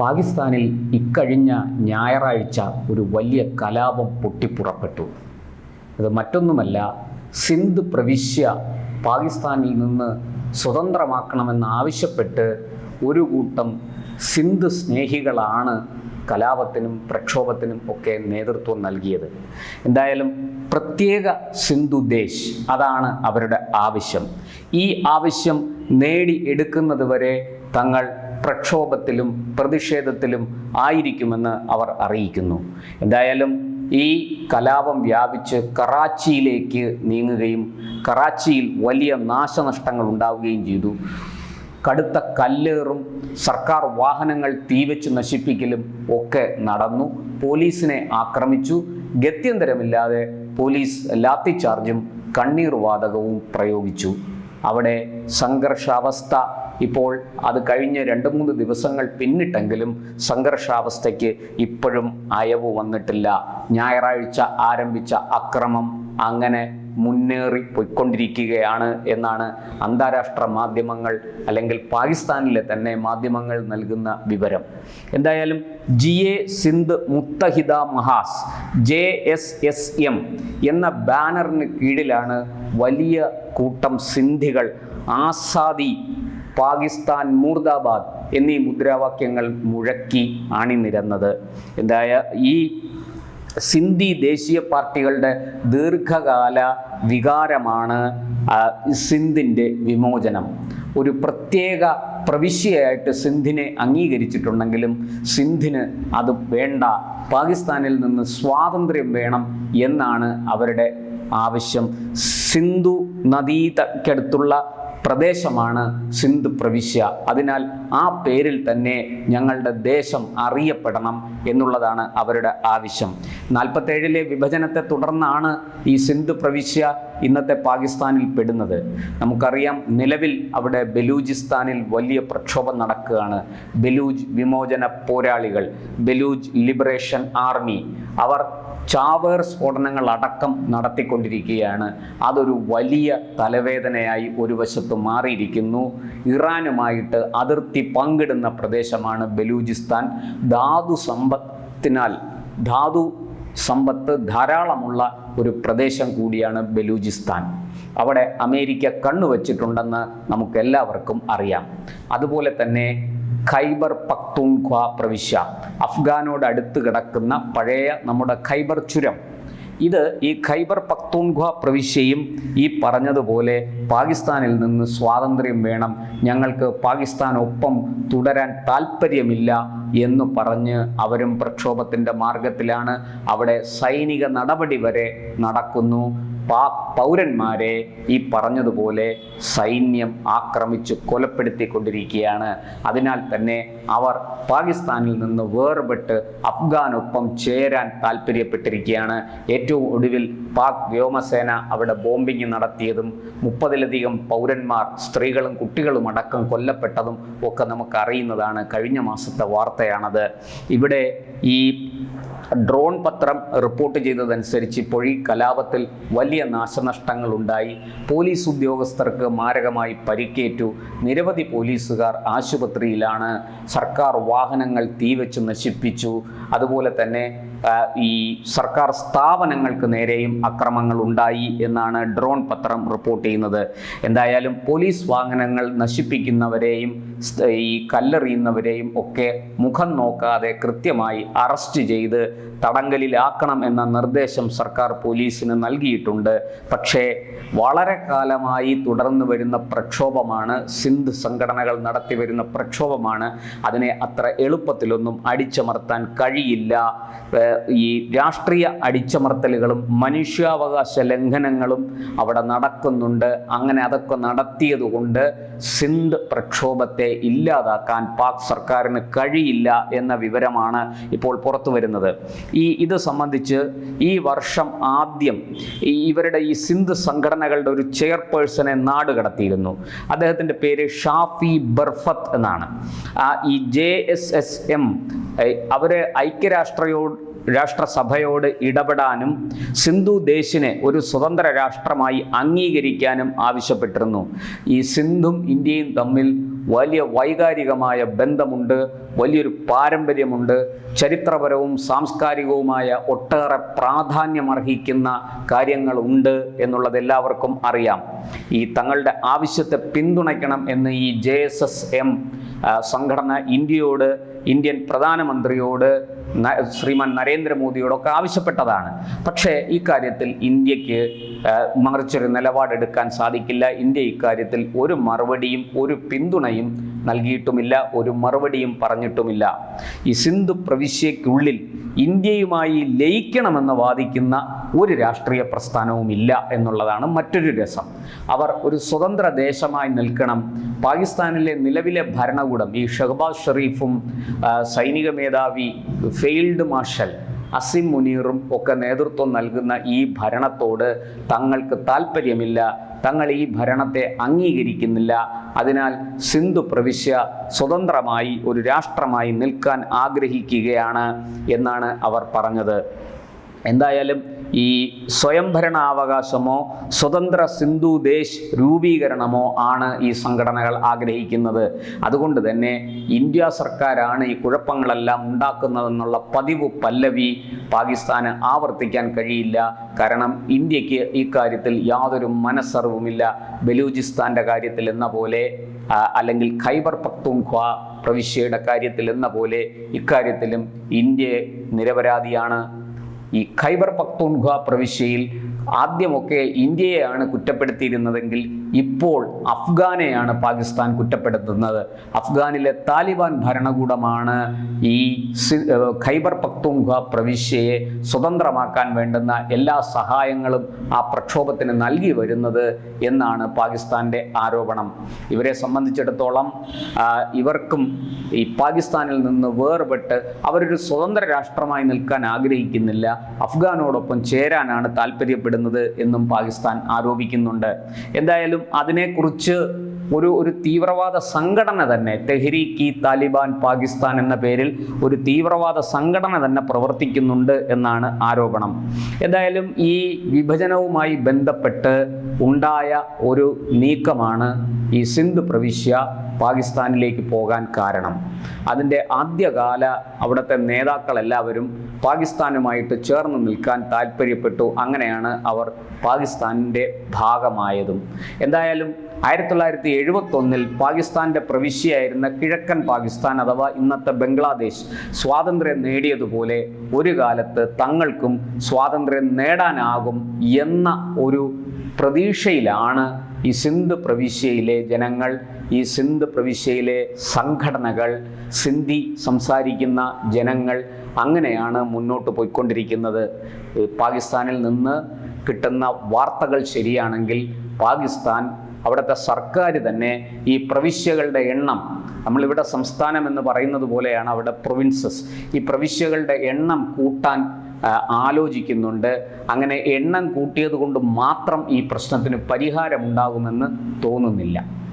പാകിസ്ഥാനിൽ ഇക്കഴിഞ്ഞ ഞായറാഴ്ച ഒരു വലിയ കലാപം പൊട്ടിപ്പുറപ്പെട്ടു. അത് മറ്റൊന്നുമല്ല സിന്ധ് പ്രവിശ്യ പാകിസ്ഥാനിൽ നിന്ന് സ്വതന്ത്രമാക്കണമെന്ന് ആവശ്യപ്പെട്ട് ഒരു കൂട്ടം സിന്ധ് സ്നേഹികളാണ് കലാപത്തിനും പ്രക്ഷോഭത്തിനും ഒക്കെ നേതൃത്വം നൽകിയത്. എന്തായാലും പ്രത്യേക സിന്ധു ദേശ് അതാണ് അവരുടെ ആവശ്യം. ഈ ആവശ്യം നേടിയെടുക്കുന്നത് വരെ തങ്ങൾ പ്രക്ഷോഭത്തിലും പ്രതിഷേധത്തിലും ആയിരിക്കുമെന്ന് അവർ അറിയിക്കുന്നു. എന്തായാലും ഈ കലാപം വ്യാപിച്ച് കറാച്ചിയിലേക്ക് നീങ്ങുകയും കറാച്ചിയിൽ വലിയ നാശനഷ്ടങ്ങൾ ഉണ്ടാവുകയും ചെയ്തു. കടുത്ത കല്ലേറും സർക്കാർ വാഹനങ്ങൾ തീവച്ച് നശിപ്പിക്കലും ഒക്കെ നടന്നു. പോലീസിനെ ആക്രമിച്ചു. ഗത്യന്തരമില്ലാതെ പോലീസ് ലാത്തിചാർജും കണ്ണീർ വാതകവും പ്രയോഗിച്ചു. അവിടെ സംഘർഷാവസ്ഥ ഇപ്പോൾ അത് കഴിഞ്ഞ് രണ്ട് മൂന്ന് ദിവസങ്ങൾ പിന്നിട്ടെങ്കിലും സംഘർഷാവസ്ഥയ്ക്ക് ഇപ്പോഴും അയവ് വന്നിട്ടില്ല. ഞായറാഴ്ച ആരംഭിച്ച അക്രമം അങ്ങനെ മുന്നേറി പോയിക്കൊണ്ടിരിക്കുകയാണ് എന്നാണ് അന്താരാഷ്ട്ര മാധ്യമങ്ങൾ അല്ലെങ്കിൽ പാകിസ്ഥാനിലെ തന്നെ മാധ്യമങ്ങൾ നൽകുന്ന വിവരം. എന്തായാലും Jeay Sindh Muttahida Mahaz J S S M എന്ന ബാനറിന് കീഴിലാണ് വലിയ കൂട്ടം സിന്ധികൾ ആസാദി പാകിസ്ഥാൻ മൂർദാബാദ് എന്നീ മുദ്രാവാക്യങ്ങൾ മുഴക്കി അണിനിരന്നത്. എന്തായ ഈ സിന്ധി ദേശീയ പാർട്ടികളുടെ ദീർഘകാല വികാരമാണ് സിന്ധിന്റെ വിമോചനം. ഒരു പ്രത്യേക പ്രവിശ്യയായിട്ട് സിന്ധിനെ അംഗീകരിച്ചിട്ടുണ്ടെങ്കിലും സിന്ധിന് അത് വേണ്ട പാകിസ്ഥാനിൽ നിന്ന് സ്വാതന്ത്ര്യം വേണം എന്നാണ് അവരുടെ ആവശ്യം. സിന്ധു നദീതക്കടുത്തുള്ള പ്രദേശമാണ് സിന്ധ് പ്രവിശ്യ. അതിനാൽ ആ പേരിൽ തന്നെ ഞങ്ങളുടെ ദേശം അറിയപ്പെടണം എന്നുള്ളതാണ് അവരുടെ ആവശ്യം. നാൽപ്പത്തേഴിലെ വിഭജനത്തെ തുടർന്നാണ് ഈ സിന്ധു പ്രവിശ്യ ഇന്നത്തെ പാകിസ്ഥാനിൽ പെടുന്നത്. നമുക്കറിയാം നിലവിൽ അവിടെ ബലൂചിസ്ഥാനിൽ വലിയ പ്രക്ഷോഭം നടക്കുകയാണ്. ബലൂജ് വിമോചന പോരാളികൾ ബലൂജ് ലിബറേഷൻ ആർമി അവർ ചാവേർ സ്ഫോടനങ്ങൾ അടക്കം നടത്തിക്കൊണ്ടിരിക്കുകയാണ്. അതൊരു വലിയ തലവേദനയായി ഒരു വശത്ത് മാറിയിരിക്കുന്നു. ഇറാനുമായിട്ട് അതിർത്തി പങ്കിടുന്ന പ്രദേശമാണ് ബലൂചിസ്ഥാൻ. ധാതു സമ്പത്തിനാൽ ധാതു സമ്പത്ത് ധാരാളമുള്ള ഒരു പ്രദേശം കൂടിയാണ് ബലൂചിസ്ഥാൻ. അവിടെ അമേരിക്ക കണ്ണുവച്ചിട്ടുണ്ടെന്ന് നമുക്കെല്ലാവർക്കും അറിയാം. അതുപോലെ തന്നെ ഖൈബർ പക്തൂൺഖ്വ പ്രവിശ്യ. അഫ്ഗാനോട് അടുത്ത് കിടക്കുന്ന പഴയ നമ്മുടെ ഖൈബർ ചുരം. ഇത് ഈ ഖൈബർ പക്തൂൺഖ്വ പ്രവിശ്യയും ഈ പറഞ്ഞതുപോലെ പാകിസ്ഥാനിൽ നിന്ന് സ്വാതന്ത്ര്യം വേണം. ഞങ്ങൾക്ക് പാകിസ്ഥാൻ ഒപ്പം തുടരാൻ താല്പര്യമില്ല എന്ന് പറഞ്ഞ് അവരും പ്രക്ഷോഭത്തിന്റെ മാർഗത്തിലാണ് അവിടെ സൈനിക നടപടി വരെ നടക്കുന്നു. പൗരന്മാരെ ഈ പറഞ്ഞതുപോലെ സൈന്യം ആക്രമിച്ച് കൊലപ്പെടുത്തിക്കൊണ്ടിരിക്കുകയാണ്. അതിനാൽ തന്നെ അവർ പാകിസ്ഥാനിൽ നിന്ന് വേർപെട്ട് അഫ്ഗാനൊപ്പം ചേരാൻ താല്പര്യപ്പെട്ടിരിക്കുകയാണ് ഏറ്റവും ഒടുവിൽ പാക് വ്യോമസേന അവിടെ ബോംബിംഗ് നടത്തിയതും മുപ്പതിലധികം പൗരന്മാർ സ്ത്രീകളും കുട്ടികളും അടക്കം കൊല്ലപ്പെട്ടതും ഒക്കെ നമുക്ക് അറിയുന്നതാണ് കഴിഞ്ഞ മാസത്തെ വാർത്തയാണത്. ഇവിടെ ഈ ഡ്രോൺ പത്രം റിപ്പോർട്ട് ചെയ്തതനുസരിച്ച് പൊഴി കലാപത്തിൽ വലിയ നാശനഷ്ടങ്ങൾ ഉണ്ടായി പോലീസ് ഉദ്യോഗസ്ഥർക്ക് മാരകമായി പരിക്കേറ്റു. നിരവധി പോലീസുകാർ ആശുപത്രിയിലാണ്. സർക്കാർ വാഹനങ്ങൾ തീവച്ച് നശിപ്പിച്ചു. അതുപോലെ തന്നെ ഈ സർക്കാർ സ്ഥാപനങ്ങൾക്ക് നേരെയും അക്രമങ്ങൾ ഉണ്ടായി എന്നാണ് ഡ്രോൺ പത്രം റിപ്പോർട്ട് ചെയ്യുന്നത്. എന്തായാലും പോലീസ് വാഹനങ്ങൾ നശിപ്പിക്കുന്നവരെയും ഈ കല്ലെറിയുന്നവരെയും ഒക്കെ മുഖം നോക്കാതെ കൃത്യമായി അറസ്റ്റ് ചെയ്ത് തടങ്കലിലാക്കണം എന്ന നിർദ്ദേശം സർക്കാർ പോലീസിന് നൽകിയിട്ടുണ്ട്. പക്ഷേ വളരെ കാലമായി തുടർന്നു വരുന്ന പ്രക്ഷോഭമാണ് സിന്ധ് സംഘടനകൾ നടത്തി വരുന്ന പ്രക്ഷോഭമാണ്. അതിനെ അത്ര എളുപ്പത്തിലൊന്നും അടിച്ചമർത്താൻ കഴിയില്ല. ഈ രാഷ്ട്രീയ അടിച്ചമർത്തലുകളും മനുഷ്യാവകാശ ലംഘനങ്ങളും അവിടെ നടക്കുന്നുണ്ട്. അങ്ങനെ അതൊക്കെ നടത്തിയതുകൊണ്ട് സിന്ധ് പ്രക്ഷോഭത്തെ ഇല്ലാതാക്കാൻ പാക് സർക്കാരിന് കഴിയില്ല എന്ന വിവരമാണ് ഇപ്പോൾ പുറത്തു വരുന്നത്. ഈ ഇത് സംബന്ധിച്ച് ഈ വർഷം ആദ്യം ഇവരുടെ ഈ സിന്ധു സംഘടനകളുടെ ഒരു ചെയർപേഴ്സണെ നാട് കടത്തിയിരുന്നു. അദ്ദേഹത്തിന്റെ പേര് ഷാഫി ബർഫത്ത് എന്നാണ്. ഈ ജെ എസ് എസ് എം അവർ ഐക്യരാഷ്ട്രയോട് രാഷ്ട്രസഭയോട് ഇടപെടാനും സിന്ധു ദേശിനെ ഒരു സ്വതന്ത്ര രാഷ്ട്രമായി അംഗീകരിക്കാനും ആവശ്യപ്പെട്ടിരുന്നു. ഈ സിന്ധും ഇന്ത്യയും തമ്മിൽ വലിയ വൈകാരികമായ ബന്ധമുണ്ട് വലിയൊരു പാരമ്പര്യമുണ്ട്. ചരിത്രപരവും സാംസ്കാരികവുമായ ഒട്ടേറെ പ്രാധാന്യമർഹിക്കുന്ന കാര്യങ്ങളുണ്ട് എന്നുള്ളത് എല്ലാവർക്കും അറിയാം. ഈ തങ്ങളുടെ ആവശ്യത്തെ പിന്തുണയ്ക്കണം എന്ന് ഈ ജെ എസ് എസ് എം സംഘടന ഇന്ത്യയോട് ഇന്ത്യൻ പ്രധാനമന്ത്രിയോട് ശ്രീമാൻ നരേന്ദ്രമോദിയോടൊക്കെ ആവശ്യപ്പെട്ടതാണ്. പക്ഷേ ഈ കാര്യത്തിൽ ഇന്ത്യയ്ക്ക് മറിച്ചൊരു നിലപാടെടുക്കാൻ സാധിക്കില്ല. ഇന്ത്യ ഇക്കാര്യത്തിൽ ഒരു മറുപടിയും ഒരു പിന്തുണയും നൽകിയിട്ടുമില്ല ഒരു മറുപടിയും പറഞ്ഞിട്ടുമില്ല. ഈ സിന്ധു പ്രവിശ്യയ്ക്കുള്ളിൽ ഇന്ത്യയുമായി ലയിക്കണമെന്ന് വാദിക്കുന്ന ഒരു രാഷ്ട്രീയ പ്രസ്ഥാനവും ഇല്ല എന്നുള്ളതാണ് മറ്റൊരു രസം. അവർ ഒരു സ്വതന്ത്ര ദേശമായി നിൽക്കണം. പാകിസ്ഥാനിലെ നിലവിലെ ഭരണകൂടം ഈ ഷഹബാസ് ഷെറീഫും സൈനിക മേധാവി ഫെയിൽഡ് മാർഷൽ അസിം മുനീറും ഒക്കെ നേതൃത്വം നൽകുന്ന ഈ ഭരണത്തോട് തങ്ങൾക്ക് താല്പര്യമില്ല തങ്ങൾ ഈ ഭരണത്തെ അംഗീകരിക്കുന്നില്ല. അതിനാൽ സിന്ധു പ്രവിശ്യ സ്വതന്ത്രമായി ഒരു രാഷ്ട്രമായി നിൽക്കാൻ ആഗ്രഹിക്കുകയാണ് എന്നാണ് അവർ പറഞ്ഞത്. എന്തായാലും ഈ സ്വയംഭരണാവകാശമോ സ്വതന്ത്ര സിന്ധു ദേശ് രൂപീകരണമോ ആണ് ഈ സംഘടനകൾ ആഗ്രഹിക്കുന്നത്. അതുകൊണ്ട് തന്നെ ഇന്ത്യ സർക്കാരാണ് ഈ കുഴപ്പങ്ങളെല്ലാം ഉണ്ടാക്കുന്നതെന്നുള്ള പതിവ് പല്ലവി പാകിസ്ഥാന് ആവർത്തിക്കാൻ കഴിയില്ല. കാരണം ഇന്ത്യയ്ക്ക് ഈ കാര്യത്തിൽ യാതൊരു മനസ്സറിവുമില്ല. ബലൂചിസ്ഥാന്റെ കാര്യത്തിൽ എന്ന പോലെ അല്ലെങ്കിൽ ഖൈബർ പക്തൂൺഖ്വ പ്രവിശ്യയുടെ കാര്യത്തിൽ എന്ന പോലെ ഇക്കാര്യത്തിലും ഇന്ത്യ നിരപരാധിയാണ്. ഈ ഖൈബർ പക്തൂൺഖ പ്രവിശ്യയിൽ ആദ്യമൊക്കെ ഇന്ത്യയെയാണ് കുറ്റപ്പെടുത്തിയിരുന്നതെങ്കിൽ ഇപ്പോൾ അഫ്ഗാനെയാണ് പാകിസ്ഥാൻ കുറ്റപ്പെടുത്തുന്നത്. അഫ്ഗാനിലെ താലിബാൻ ഭരണകൂടമാണ് ഈ ഖൈബർ പക്തുംഖ പ്രവിശ്യയെ സ്വതന്ത്രമാക്കാൻ വേണ്ടുന്ന എല്ലാ സഹായങ്ങളും ആ പ്രക്ഷോഭത്തിന് നൽകി വരുന്നത് എന്നാണ് പാകിസ്ഥാന്റെ ആരോപണം. ഇവരെ സംബന്ധിച്ചിടത്തോളം ഇവർക്കും ഈ പാകിസ്ഥാനിൽ നിന്ന് വേർപെട്ട് അവരൊരു സ്വതന്ത്ര രാഷ്ട്രമായി നിൽക്കാൻ ആഗ്രഹിക്കുന്നില്ല. അഫ്ഗാനോടൊപ്പം ചേരാനാണ് താല്പര്യപ്പെടുന്നത് എന്നും പാകിസ്ഥാൻ ആരോപിക്കുന്നുണ്ട്. എന്തായാലും അതിനെക്കുറിച്ച് ഒരു ഒരു തീവ്രവാദ സംഘടന തന്നെ തെഹ്രീക്ക് താലിബാൻ പാകിസ്ഥാൻ എന്ന പേരിൽ ഒരു തീവ്രവാദ സംഘടന തന്നെ പ്രവർത്തിക്കുന്നുണ്ട് എന്നാണ് ആരോപണം. എന്തായാലും ഈ വിഭജനവുമായി ബന്ധപ്പെട്ട് ഉണ്ടായ ഒരു നീക്കമാണ് ഈ സിന്ധു പ്രവിശ്യ പാകിസ്ഥാനിലേക്ക് പോകാൻ കാരണം. അതിന്റെ ആദ്യകാല അവിടുത്തെ നേതാക്കളെല്ലാവരും പാകിസ്ഥാനുമായിട്ട് ചേർന്ന് നിൽക്കാൻ താല്പര്യപ്പെട്ടു. അങ്ങനെയാണ് അവർ പാകിസ്ഥാനിന്റെ ഭാഗമായതും. എന്തായാലും ആയിരത്തി തൊള്ളായിരത്തി എഴുപത്തൊന്നിൽ പാകിസ്ഥാന്റെ പ്രവിശ്യയായിരുന്ന കിഴക്കൻ പാകിസ്ഥാൻ അഥവാ ഇന്നത്തെ ബംഗ്ലാദേശ് സ്വാതന്ത്ര്യം നേടിയതുപോലെ ഒരു കാലത്ത് തങ്ങൾക്കും സ്വാതന്ത്ര്യം നേടാനാകും എന്ന ഒരു പ്രതീക്ഷയിലാണ് ഈ സിന്ധ് പ്രവിശ്യയിലെ ജനങ്ങൾ ഈ സിന്ധ് പ്രവിശ്യയിലെ സംഘടനകൾ സിന്ധി സംസാരിക്കുന്ന ജനങ്ങൾ അങ്ങനെയാണ് മുന്നോട്ട് പോയിക്കൊണ്ടിരിക്കുന്നത്. പാകിസ്ഥാനിൽ നിന്ന് കിട്ടുന്ന വാർത്തകൾ ശരിയാണെങ്കിൽ പാകിസ്ഥാൻ അവിടുത്തെ സർക്കാർ തന്നെ ഈ പ്രവിശ്യകളുടെ എണ്ണം നമ്മളിവിടെ സംസ്ഥാനം എന്ന് പറയുന്നത് പോലെയാണ് അവിടെ പ്രൊവിൻസസ് ഈ പ്രവിശ്യകളുടെ എണ്ണം കൂട്ടാൻ ആലോചിക്കുന്നുണ്ട്. അങ്ങനെ എണ്ണം കൂട്ടിയത് കൊണ്ട് മാത്രം ഈ പ്രശ്നത്തിന് പരിഹാരമുണ്ടാകുമെന്ന് തോന്നുന്നില്ല.